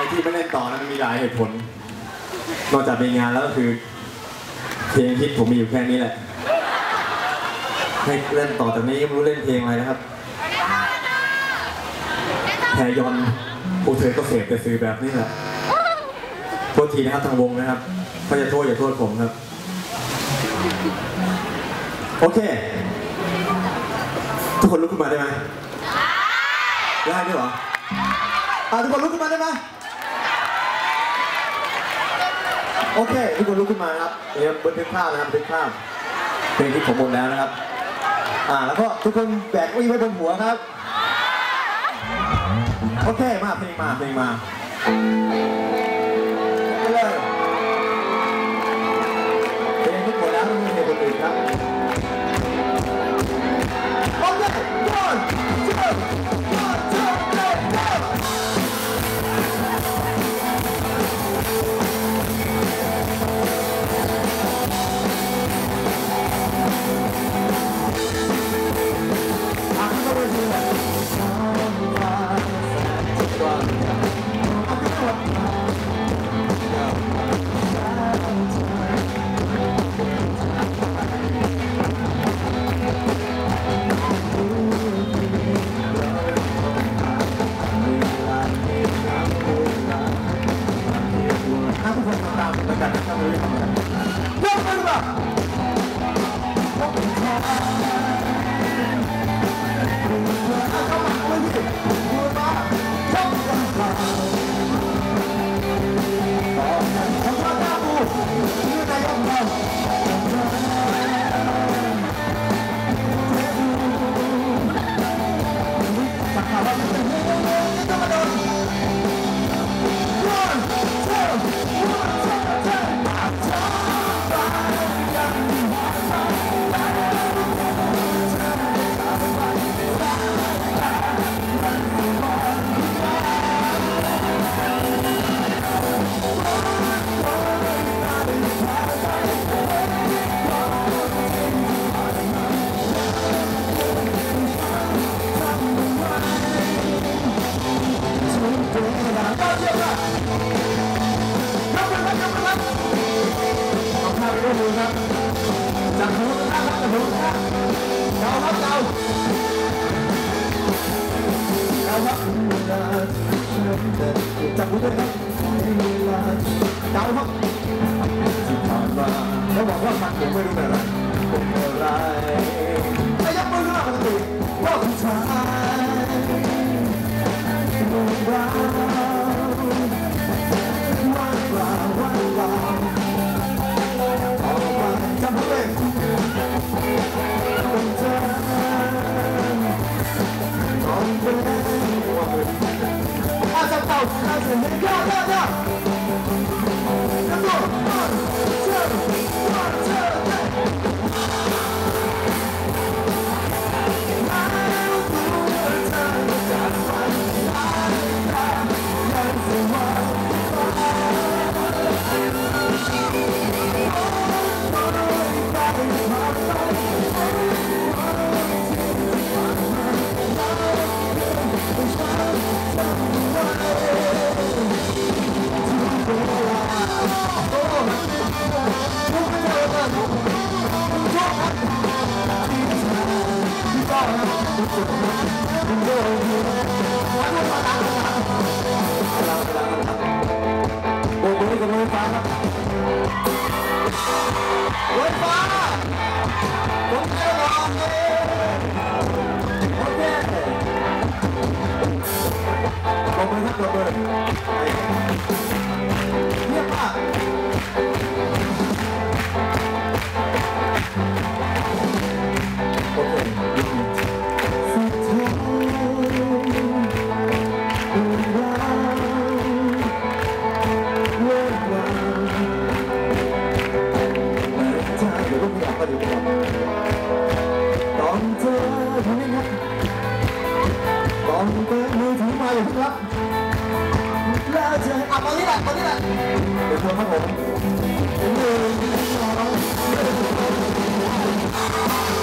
อ้ที่ไม่เล่นต่อนั้นมันมีหลายเหตุผล นอกจากมีงานแล้วก็คือเพลงฮิตผมมีอยู่แค่นี้แหละ ให้เล่นต่อจากนี้ไม่รู้เล่นเพลงอะไรนะครับแพรยอนพวกเธอก็เสพแต่สื่อแบบนี้แหละโทษทีนะครับทางวงนะครับถ้าจะโทษอย่าโทษผมครับ โอเค ทุกคนลุกขึ้นมาได้ไหมได้ด้วยเหรออะทุกคนลุกขึ้นมาได้ไหม โอเค ทุกคนลุกขึ้นมาครับเดี๋ยวบันทึกภาพนะครับบันทึกภาพเพลงที่ผมหมดแล้วนะครับ อ่าแล้วก็ทุกคนแบกอุ้ยไว้บนหัวครับ โอเคมาเพลงมาเพลงมาไปเลยเพลงที่หมดแล้วไม่มีเพลงคนอื่นครับ คน เขาบอกว่ามันผมไม่รู้เป็นอะไรเป็นอะไรไอ้ยักษ์มือขึ้นมาปกติว่าผู้ชายว่างเปล่าว่างเปล่าว่างเปล่าออกมาจำผมเลย Asa pau, asa, go, go, go! Let's โบกมือครับ โบกมือเงียบมากโอเคสุดท้ายเรื่องราวใช่เ